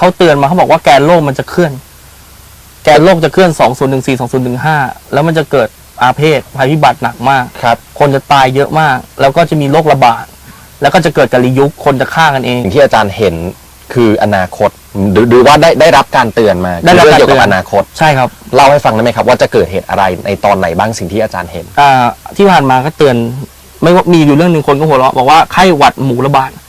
เขาเตือนมาเขาบอกว่าแกนโลกมันจะเคลื่อน แกนโลกจะเคลื่อน2014 2015 แล้วมันจะเกิดอาเพศภัยพิบัติหนักมากครับ คนจะตายเยอะมาก แล้วก็จะมีโรคระบาด แล้วก็จะเกิดกาลียุคคนจะฆ่ากันเอง สิ่งที่อาจารย์เห็นคืออนาคตหรือหรือว่าได้ได้รับการเตือนมาได้รับเรื่องเกี่ยวกับการเตือนอนาคต ใช่ครับ เล่าให้ฟังได้ไหมครับ ว่าจะเกิดเหตุอะไรในตอนไหนบ้างสิ่งที่อาจารย์เห็น อ่าที่ผ่านมาก็เตือนไม่ว่ามีอยู่เรื่องหนึ่งคนก็หัวเราะบอกว่าไข้หวัดหมูระบาดอะ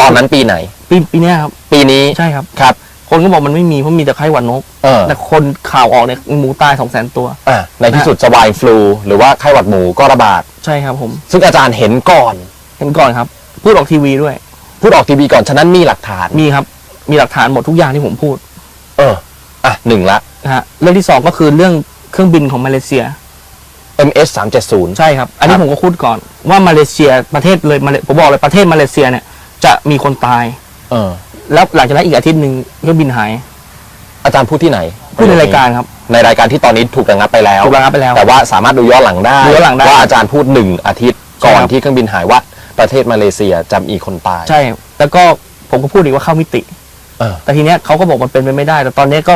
ตอนนั้นปีไหน ปีปีเนี้ยครับ ปีนี้ใช่ครับ ครับ คนก็บอกมันไม่มีเพราะมีแต่ไข้หวัดนก เออแต่คนข่าวออกเนี่ยหมูตายสองแสนตัว อะในที่สุดสวายฟลูหรือว่าไข้หวัดหมูก็ระบาด ใช่ครับผม ซึ่งอาจารย์เห็นก่อน เห็นก่อนครับ พูดออกทีวีด้วย พูดออกทีวีก่อน ฉะนั้นมีหลักฐาน มีครับ มีหลักฐานหมดทุกอย่างที่ผมพูด เออ อะหนึ่งละ นะฮะ เรื่องที่สองก็คือเรื่องเครื่องบินของมาเลเซีย MS 370 ใช่ครับ อันนี้ครับผมก็พูดก่อนว่ามาเลเซียประเทศเลยมาเลผมบอกเลยประเทศมาเลเซียเนี่ย จะมีคนตาย เออ แล้วหลังจากนั้นอีกอาทิตย์หนึ่งเครื่องบินหายอาจารย์พูดที่ไหนพูดในรายการครับ ในรายการที่ตอนนี้ถูกระงับไปแล้วถูกระงับไปแล้วแต่ว่าสามารถดูย้อนหลังได้ดูย้อนหลังได้ว่าอาจารย์พูดหนึ่งอาทิตย์ก่อนใช่ครับที่เครื่องบินหายว่าประเทศมาเลเซียจะมีคนตาย ใช่ แล้วก็ผมก็พูดอีกว่าเข้ามิติเออแต่ทีเนี้ยเขาก็บอกมันเป็นไปไม่ได้ แต่ตอนเนี้ยก็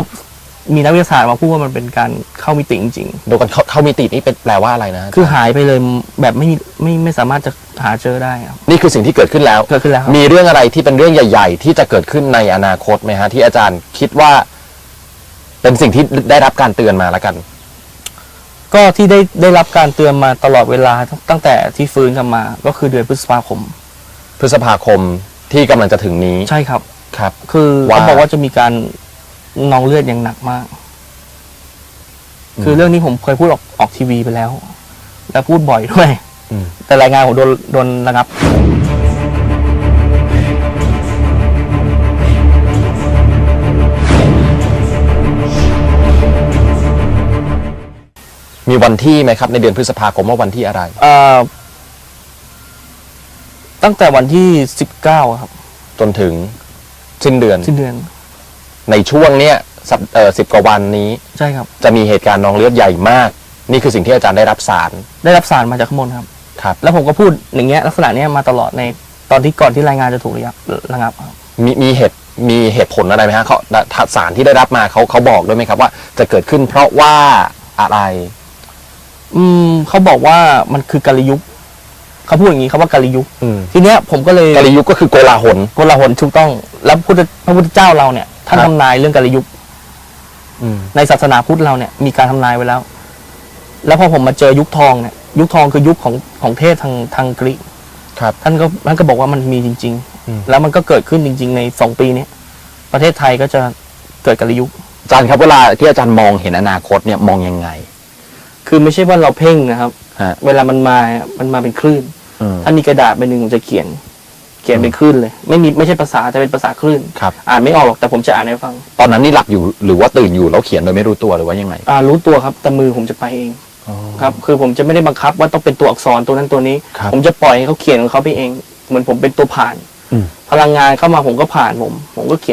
มีนักวิทยาศาสตร์มาพูดว่ามันเป็นการเข้ามิติจริงโดยกันเข้าเข้ามิตินี่เป็นแปลว่าอะไรนะๆคือหายไปเลยแบบไม่มีไม่ไม่สามารถจะหาเจอได้ครับ นี่คือสิ่งที่เกิดขึ้นแล้ว เกิดขึ้นแล้วครับ มีเรื่องอะไรที่เป็นเรื่องใหญ่ ๆ ที่จะเกิดขึ้นในอนาคตไหมฮะที่อาจารย์คิดว่า เป็นสิ่งที่ได้รับการเตือนมาแล้วกัน ก็ที่ได้ได้รับการเตือนมาตลอดเวลาตั้งตั้งแต่ที่ฟื้นกันมา ก็คือเดือนพฤษภาคม พฤษภาคมที่กำลังจะถึงนี้ใช่ครับ ครับ คือว่า เขาบอกว่าจะมีการ นองเลือดอย่างหนักมาก คือเรื่องนี้ผมเคยพูดออกออกทีวีไปแล้ว และพูดบ่อยด้วย อืม แต่รายงานผมโดนโดนระงับ มีวันที่ไหมครับ ในเดือนพฤษภาคมว่าวันที่อะไร เอ่อ ตั้งแต่วันที่สิบเก้าครับ จนถึงสิ้นเดือน สิ้นเดือน ในช่วงเนี้ยสัปเอ่อสิบกว่าวันนี้ ใช่ครับ จะมีเหตุการณ์นองเลือดใหญ่มาก นี่คือสิ่งที่อาจารย์ได้รับสารได้รับสารมาจากข้างบนครับ ครับแล้วผมก็พูดอย่างเงี้ยลักษณะเนี้ยมาตลอดในตอนที่ก่อนที่รายงานจะถูกระงับระงับครับมีมีเหตุมีเหตุผลอะไรไหมฮะเขาสารที่ได้รับมาเขาเขาบอกด้วยไหมครับว่า จะเกิดขึ้นเพราะว่าอะไร อืมเขาบอกว่ามันคือกาลิยุคเขาพูดอย่างนี้เขาว่ากาลิยุคอืมทีเนี้ยผมก็เลย กาลยุคก็คือโกลาหล โกลาหลถูกต้อง แล้วพุทธพระพุทธเจ้าเราเนี่ยท่านครับทำนายเรื่องกาลยุคอืมในศาสนาพุทธเราเนี่ยมีการทำนายไว้แล้ว แล้วพอผมมาเจอยุคทองเนี่ย ยุคทองคือยุคของของเทศทางทางกรีกครับ ท่านก็ท่านก็บอกว่ามันมีจริงอืมๆแล้วมันก็เกิดขึ้นจริง ๆ ในสองปีเนี้ยประเทศไทยก็จะเกิดกาลยุคอาจารย์ครับเวลาที่อาจารย์มองเห็นอนาคตเนี่ยมองยังไง คือไม่ใช่ว่าเราเพ่งนะครับฮะเวลามันมา มันมาเป็นคลื่นอืมถ้ามีกระดาษใบหนึ่งผมจะเขียน เขียนเป็นคลื่นเลย ไม่มีไม่ใช่ภาษาแต่เป็นภาษาคลื่น ครับ อ่านไม่ออกหรอกแต่ผมจะอ่านให้ฟัง ตอนนั้นนี่หลับอยู่หรือว่าตื่นอยู่แล้วเขียนโดยไม่รู้ตัวหรือว่ายังไงอ่ารู้ตัวครับแต่มือผมจะไปเองครับ คือผมจะไม่ได้บังคับว่าต้องเป็นตัวอักษรตัวนั้นตัวนี้ ครับผมจะปล่อยให้เขาเขียนของเขาไปเอง เหมือนผมเป็นตัวผ่าน อืม พลังงานเข้ามาผมก็ผ่านผม ผมก็เขียน